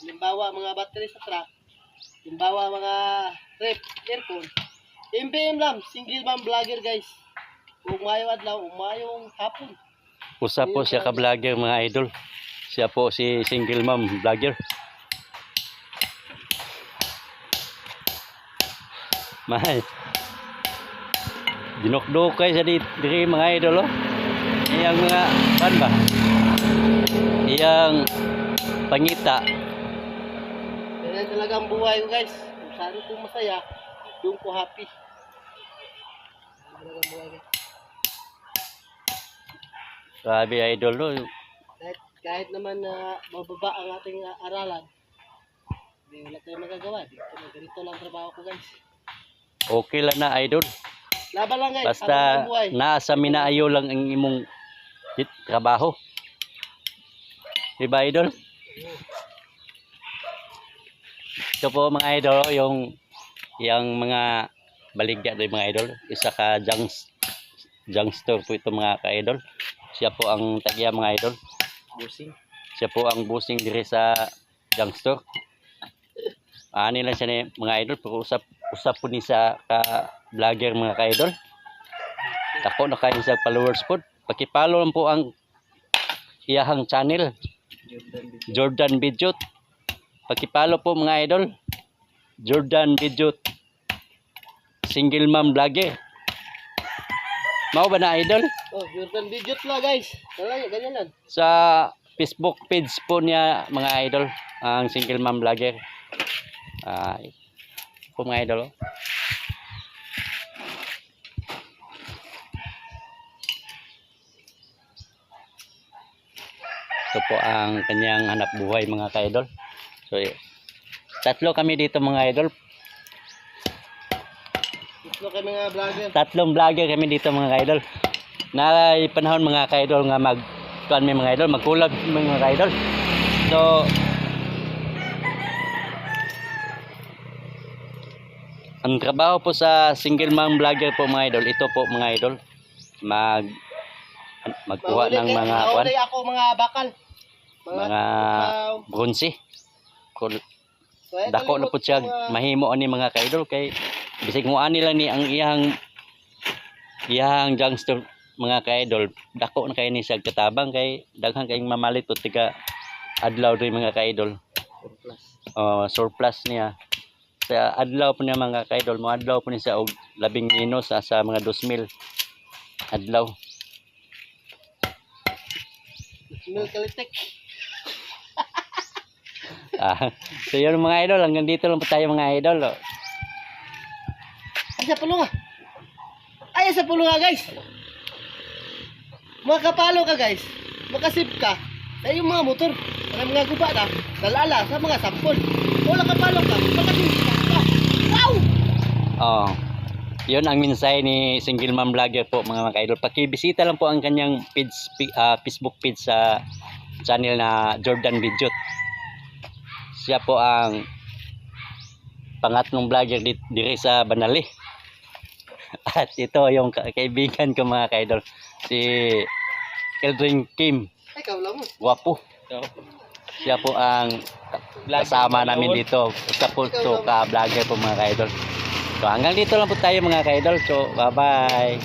Halimbawa, mga battery sa truck. Halimbawa, mga rep, aircon. MBM lang, single man vlogger guys. Umayo adlaw, umayong hapon. Usa po siya ka vlogger mga idol. Siya po si single mom vlogger. Mahal. Dinokdokay sa di diri mga idol oh. Iyang mga pan ba? Iyang pangita. Ganyan talaga ang buhay ko guys. Kung saan ko masaya, doon ko happy. Ganyan talaga ang buhay guys. Grabe idol oh. Kahit, kahit naman na mababa ang ating uh, aralan, hindi wala tayong magagawa. Dito, ganito lang trabaho ko guys. Okay lang na idol. Laban lang guys. Basta nasa minaayo lang ang imong trabaho. Diba idol? Ito po mga idol, yung yung mga baligya rin mga idol. Isa ka junks, junkster po ito mga ka-idol. Siya po ang tagya mga idol. Busing. Siya po ang busing diri sa junkster. Ani lang siya ni mga idol. Pero usap, usap po ni sa ka vlogger mga ka-idol. Ako na kayo sa followers po. Pakipalo lang po ang iyahang channel. Jordan Bidjot. Pakipalo po mga idol. Jordan Bidjot. Single mom vlogger. Mao ba na idol? Oh, Jordan Bidjot lang guys. Talaga, ganyan lang. Sa Facebook page po niya mga idol. Ang single mom vlogger. Ay. po mga idol. oh. Ito po ang kanyang hanap buhay mga ka-idol. So, tatlo kami dito mga idol. Gusto kayo mga vlogger. Tatlong vlogger kami dito mga ka-idol. Na panahon mga ka-idol nga mag kuan mi mga idol, magkulab mga ka-idol. So Ang trabaho po sa single mom vlogger po mga idol, ito po mga idol, mag magkuha ng mga Mahuli ako mga bakal. mga tao. bronze. Eh, dako na po siya. mga- mahimo ani mga kaidol kay bisig mo ani lang ni ang iyang iyang youngster mga kaidol. Dako na kay ni siya katabang kay daghan kayong mamalit o tiga adlaw rin mga kaidol. Uh, surplus niya. Sa adlaw po niya mga kaidol mo adlaw po niya sa og labing ino sa, sa mga 2,000 adlaw. Smell kalitik. Ah, so yun mga idol hanggang dito lang po tayo mga idol oh. Ay, sa pulunga. Ay, sa pulunga, guys. Makapalo ka, guys. Makasip ka. Ay, yung mga motor. Mga mga guba na. Dalala sa mga sampol. Wala kapalo ka. Makasip ka. Wow! Oh. Yun ang mensahe ni single mom vlogger po mga mga idol. Pakibisita lang po ang kanyang page, ah, Facebook page sa channel na Jordan Bidjot. Siya po ang pangatlong vlogger di, diri sa Banali. At ito yung ka- kaibigan ko mga kaidol. Si Eldrin Kim. Wapo. Siya po ang kasama namin dito. Isa po to ka vlogger po mga kaidol. So hanggang dito lang po tayo mga kaidol. So bye bye.